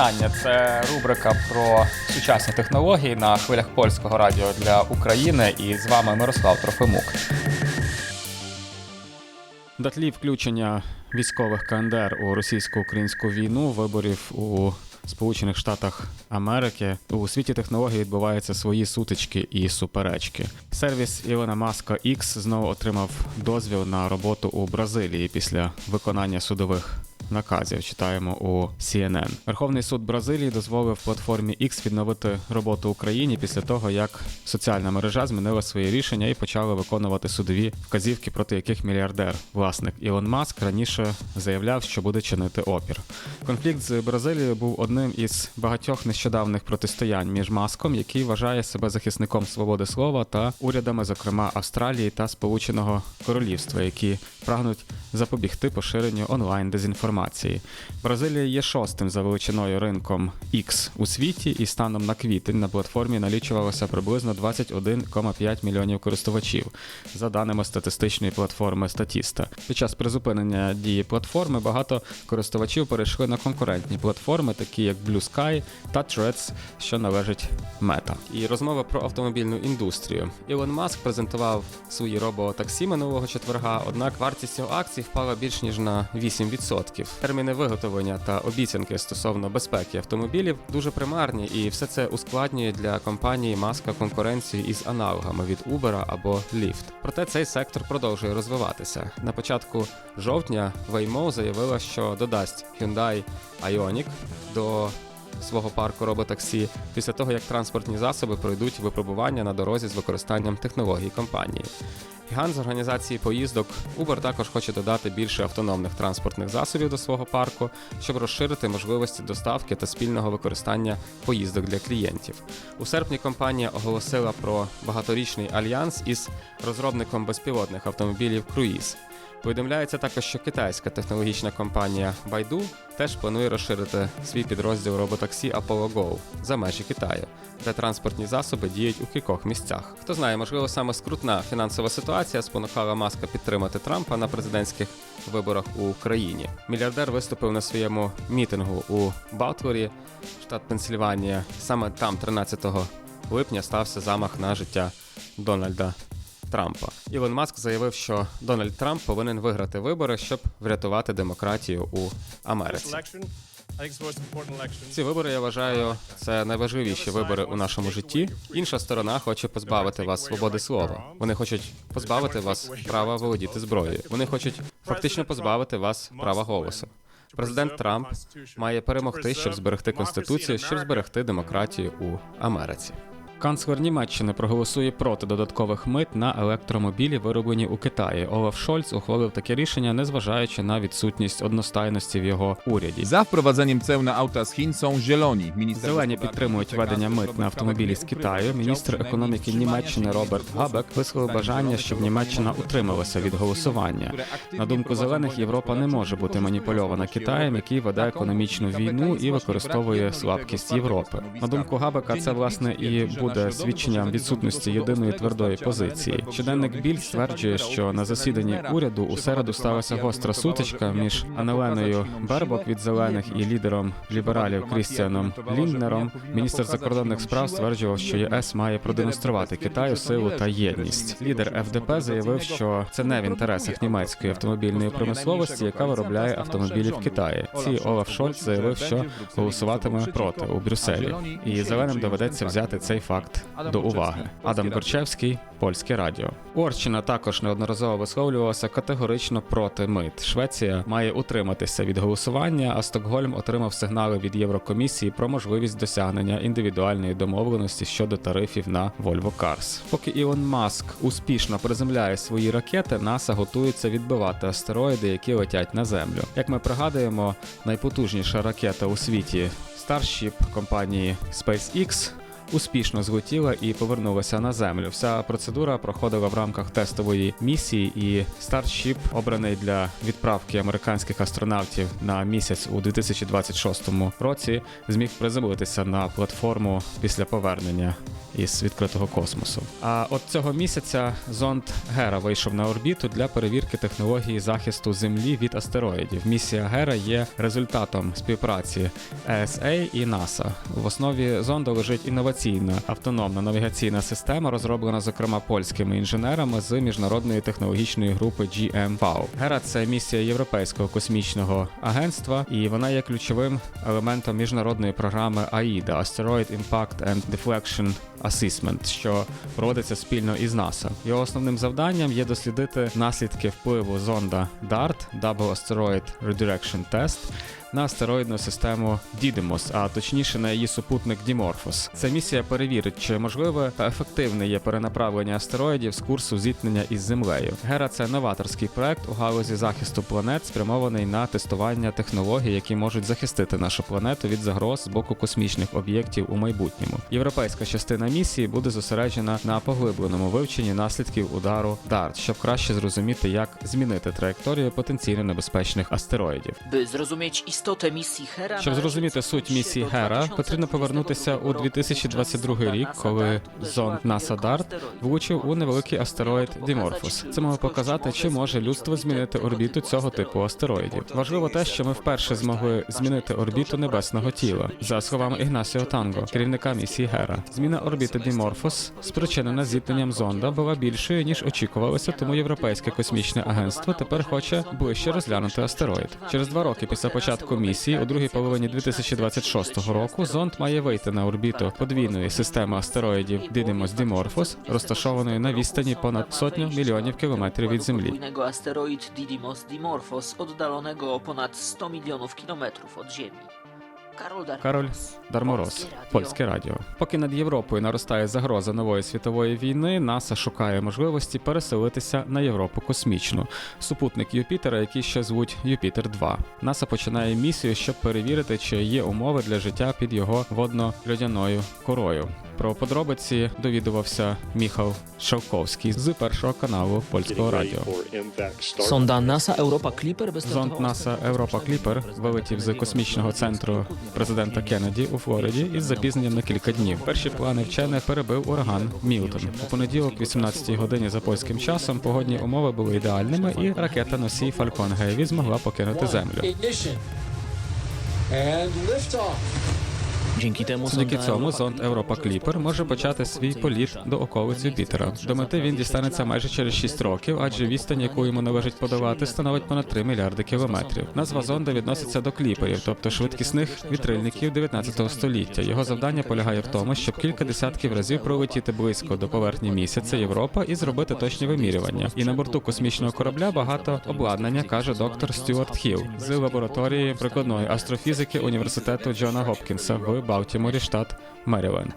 вітання. Це рубрика про сучасні технології на хвилях польського радіо для України. І з вами Мирослав Трофимук. На тлі включення військових КНДР у російсько-українську війну, виборів у Сполучених Штатах Америки у світі технологій відбуваються свої сутички і суперечки. Сервіс Ілона Маска X знову отримав дозвіл на роботу у Бразилії після виконання судових наказів. Читаємо у CNN. Верховний суд Бразилії дозволив платформі X відновити роботу Україні після того, як соціальна мережа змінила свої рішення і почала виконувати судові вказівки, проти яких мільярдер власник Ілон Маск раніше заявляв, що буде чинити опір. Конфлікт з Бразилією був одним із багатьох нещодавних протистоянь між маском, який вважає себе захисником свободи слова, та урядами, зокрема Австралії та Сполученого Королівства, які прагнуть запобігти поширенню онлайн дезінформації. Бразилія є шостим за величиною ринком X у світі, і станом на квітень на платформі налічувалося приблизно 21,5 мільйонів користувачів, за даними статистичної платформи Statista. Під час призупинення дії платформи багато користувачів перейшли на конкурентні платформи, такі як Blue Sky та Threads, що належить Meta. І розмова про автомобільну індустрію. Ілон Маск презентував свої робо-таксі минулого четверга, однак вартість його акцій впала більш ніж на 8%. Терміни виготовлення та обіцянки стосовно безпеки автомобілів дуже примарні, і все це ускладнює для компанії Маска конкуренцію із аналогами від Uber або Lyft. Проте цей сектор продовжує розвиватися. На початку жовтня Waymo заявила, що додасть Hyundai Ioniq до свого парку роботаксі після того, як транспортні засоби пройдуть випробування на дорозі з використанням технологій компанії. Гігант з організації поїздок Uber також хоче додати більше автономних транспортних засобів до свого парку, щоб розширити можливості доставки та спільного використання поїздок для клієнтів. У серпні компанія оголосила про багаторічний альянс із розробником безпілотних автомобілів Cruise. Повідомляється також, що китайська технологічна компанія Baidu теж планує розширити свій підрозділ роботаксі Apollo Go за межі Китаю, де транспортні засоби діють у кількох місцях. Хто знає, можливо, саме скрутна фінансова ситуація спонукала Маска підтримати Трампа на президентських виборах у країні. Мільярдер виступив на своєму мітингу у Балтворі, штат Пенсильванія. Саме там, 13 липня, стався замах на життя Дональда Трампа. Ілон Маск заявив, що Дональд Трамп повинен виграти вибори, щоб врятувати демократію у Америці. Ці вибори я вважаю це найважливіші вибори у нашому житті. Інша сторона хоче позбавити вас свободи слова. Вони хочуть позбавити вас права володіти зброєю. Вони хочуть фактично позбавити вас права голосу. Президент Трамп має перемогти, щоб зберегти конституцію, щоб зберегти демократію у Америці. Канцлер Німеччини проголосує проти додаткових мит на електромобілі, вироблені у Китаї. Олаф Шольц ухвалив таке рішення, незважаючи на відсутність одностайності в його уряді. Wprowadzeniem ceł na auta z Chin są zieloni. Minister Зелені підтримують введення мит на автомобілі з Китаю. Міністр економіки Німеччини Роберт Габек висловив бажання, щоб Німеччина утрималася від голосування. На думку зелених, Європа не може бути маніпульована Китаєм, який веде економічну війну і використовує слабкість Європи. На думку Габека, це власне і буде свідченням відсутності єдиної твердої позиції. Щоденник Біль стверджує, що на засіданні уряду у середу сталася гостра сутичка між Анеленою Бербок від зелених і лідером лібералів Крістіаном Лінднером. Міністр закордонних справ стверджував, що ЄС має продемонструвати Китаю силу та єдність. Лідер ФДП заявив, що це не в інтересах німецької автомобільної промисловості, яка виробляє автомобілі в Китаї. Ці Олаф Шольц заявив, що голосуватиме проти у Брюсселі, і зеленим доведеться взяти цей факт до уваги. Адам Горчевський, польське радіо. Орщина також неодноразово висловлювалася категорично проти мит. Швеція має утриматися від голосування, а Стокгольм отримав сигнали від Єврокомісії про можливість досягнення індивідуальної домовленості щодо тарифів на Volvo Cars. Поки Ілон Маск успішно приземляє свої ракети, НАСА готується відбивати астероїди, які летять на землю. Як ми пригадуємо, найпотужніша ракета у світі Starship компанії SpaceX успішно злетіла і повернулася на землю. Вся процедура проходила в рамках тестової місії, і Starship, обраний для відправки американських астронавтів на місяць у 2026 році, зміг приземлитися на платформу після повернення із відкритого космосу. А от цього місяця зонд Гера вийшов на орбіту для перевірки технології захисту Землі від астероїдів. Місія Гера є результатом співпраці ESA і NASA. В основі зонда лежить інноваційна автономна навігаційна система, розроблена зокрема польськими інженерами з міжнародної технологічної групи GMV. Гера це місія Європейського космічного агентства, і вона є ключовим елементом міжнародної програми AIDA – Asteroid Impact and Deflection Assessment, що проводиться спільно із НАСА. Його основним завданням є дослідити наслідки впливу зонда DART – Double Asteroid Redirection Test на астероїдну систему Didymos, а точніше на її супутник Dimorphos. Ця місія перевірить, чи можливе та ефективне є перенаправлення астероїдів з курсу зіткнення із Землею. Гера це новаторський проект у галузі захисту планет, спрямований на тестування технологій, які можуть захистити нашу планету від загроз з боку космічних об'єктів у майбутньому. Європейська частина місії буде зосереджена на поглибленому вивченні наслідків удару DART, щоб краще зрозуміти, як змінити траєкторію потенційно небезпечних астероїдів. By zrozumieć istotę misji Hera, Щоб зрозуміти суть місії Гера, потрібно повернутися у roku, 2022 podczas рік, коли зонд DART asteroid влучив у невеликий астероїд Діморфос. Це мало показати, чи може людство змінити орбіту цього типу астероїдів. Важливо те, що ми вперше змогли змінити орбіту небесного тіла. За словами Ігнасіо Танго, керівника місії Гера. Зміна орбіти Діморфос, спричинена зіткненням зонда, була більшою ніж очікувалося, тому європейське космічне агентство тепер хоче ближче розглянути астероїд. Через два роки після початку місії, у другій половині 2026 року, зонд має вийти на орбіту подвійної системи астероїдів Дидимос Діморфос, розташованої на відстані понад сотню мільйонів кілометрів від Землі. Астероїд Didymos Dimorphos, oddalonego o ponad 100 milionów kilometrów od Ziemi. Кароль Дармороз, польське радіо. Поки над Європою наростає загроза нової світової війни, НАСА шукає можливості переселитися на Європу космічну. Супутник Юпітера, який ще звуть Юпітер 2 НАСА починає місію, щоб перевірити, чи є умови для життя під його водно-льодяною корою. Про подробиці довідувався Міхал Шовковський з першого каналу польського радіо. Sonda NASA Europa Clipper Зонд НАСА Европа Кліпер вилетів з космічного центру президента Кеннеді у Флориді із запізненням на кілька днів. Перші плани вчених перебив ураган Мілтон. У понеділок, 18-й годині за польським часом, погодні умови були ідеальними, і ракета носій Falcon Heavy змогла покинути землю. Dzięki temu Завдяки цьому зонд Европа Кліпер може почати свій політ до околиць Юпітера. До мети він дістанеться майже через 6 років, адже відстань, яку йому належить подолати, становить понад 3 мільярди кілометрів. Назва зонда відноситься до кліперів, тобто швидкісних вітрильників 19 століття. Його завдання полягає в тому, щоб кілька десятків разів пролетіти близько до поверхні місяця Європа і зробити точні вимірювання. І на борту космічного корабля багато обладнання, каже доктор Стюарт Хіл з лабораторії прикладної астрофізики університету Джона Гопкінса в Балтіморі, штат Меріленд.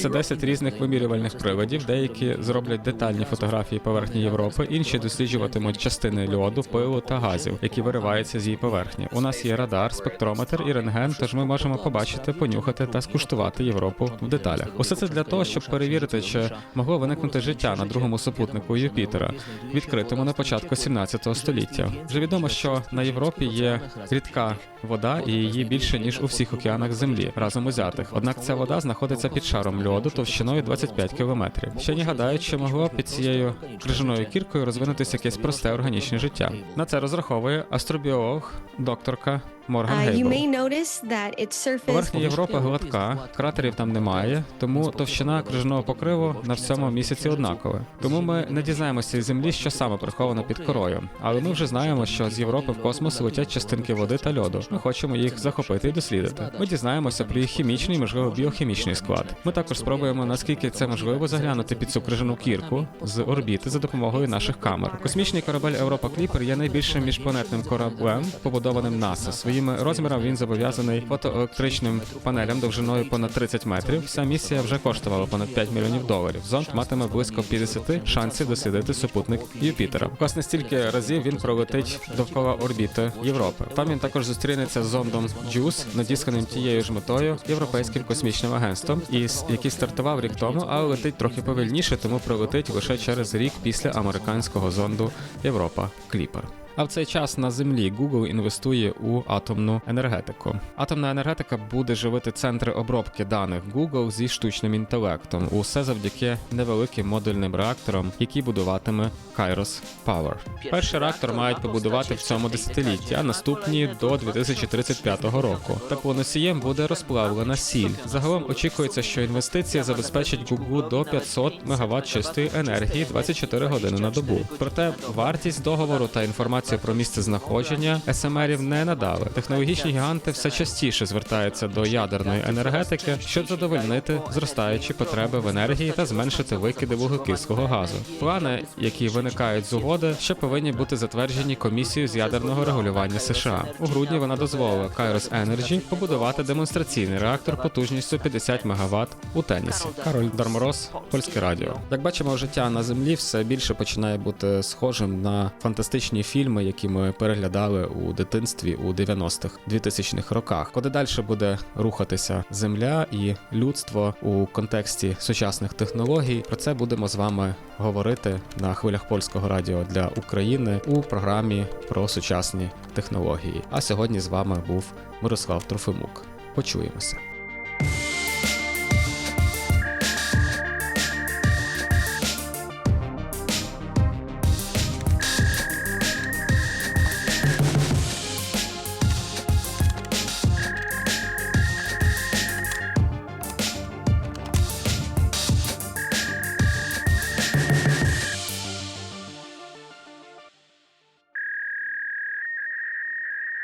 Це 10 різних вимірювальних приладів. Деякі зроблять детальні фотографії поверхні Європи, інші досліджуватимуть частини льоду, пилу та газів, які вириваються з її поверхні. У нас є радар, спектрометр і рентген, тож ми можемо побачити, понюхати та скуштувати Європу в деталях. Усе це для того, щоб перевірити, чи могло виникнути життя на другому супутнику Юпітера, відкритому на початку 17 століття. Вже відомо, що на Європі є рідка вода, і її більше ніж у всіх океанах Землі разом узятих. Однак ця вода знаходиться під шаром льоду товщиною 25 кілометрів. Вчені гадають, що могло під цією крижаною кіркою розвинутися якесь просте органічне життя. На це розраховує астробіолог, докторка Морган Uh, you Гейбл. may notice that its surface Поверхня Європи гладка, кратерів там немає, тому товщина крижаного покриву на всьому місяці однакова. Тому ми не дізнаємося із землі, що саме приховано під корою. Але ми вже знаємо, що з Європи в космос летять частинки води та льоду. Ми хочемо їх захопити і дослідити. Ми дізнаємося про їх хімічний, можливо, біохімічний склад. Ми також спробуємо наскільки це можливо заглянути під цю крижану кірку з орбіти за допомогою наших камер. Космічний корабель Европа Кліпер є найбільшим міжпланетним кораблем, побудованим НАСА. Своїми розмірами він зобов'язаний фотоелектричним панелям довжиною понад 30 метрів. Вся місія вже коштувала понад 5 мільйонів доларів. Зонд матиме близько 50 шансів дослідити супутник Юпітера. Власне, стільки разів він пролетить довкола орбіти Європи. Там він також зустрінеться з зондом JUICE, надісланим тією ж метою європейським космічним агентством, і який стартував рік тому, але летить трохи повільніше, тому пролетить лише через рік після американського зонду Європа Кліпер. А в цей час на землі Google інвестує у атомну енергетику. Атомна енергетика буде живити центри обробки даних Google зі штучним інтелектом. Усе завдяки невеликим модульним реакторам, які будуватиме Kairos Power. Перший реактор мають побудувати в цьому десятилітті, а наступні до 2035 року. Теплоносієм буде розплавлена сіль. Загалом очікується, що інвестиції забезпечать Google до 500 МВт чистої енергії 24 години на добу. Проте вартість договору та інформацію про місце знаходження СМРів не надали. Технологічні гіганти все частіше звертаються до ядерної енергетики, щоб задовольнити зростаючі потреби в енергії та зменшити викиди вуглекислого газу. Плани, які виникають з угоди, ще повинні бути затверджені комісією з ядерного регулювання США. У грудні вона дозволила Kairos Energy побудувати демонстраційний реактор потужністю 50 МВт у Тенісі. Кароль Дармороз, Польське радіо. Як бачимо, життя на землі все більше починає бути схожим на фантастичні фільми, які ми переглядали у дитинстві у 90-х 2000-х роках. Куди далі буде рухатися земля і людство у контексті сучасних технологій. Про це будемо з вами говорити на хвилях польського радіо для України у програмі про сучасні технології. А сьогодні з вами був Мирослав Трофимук. Почуємося.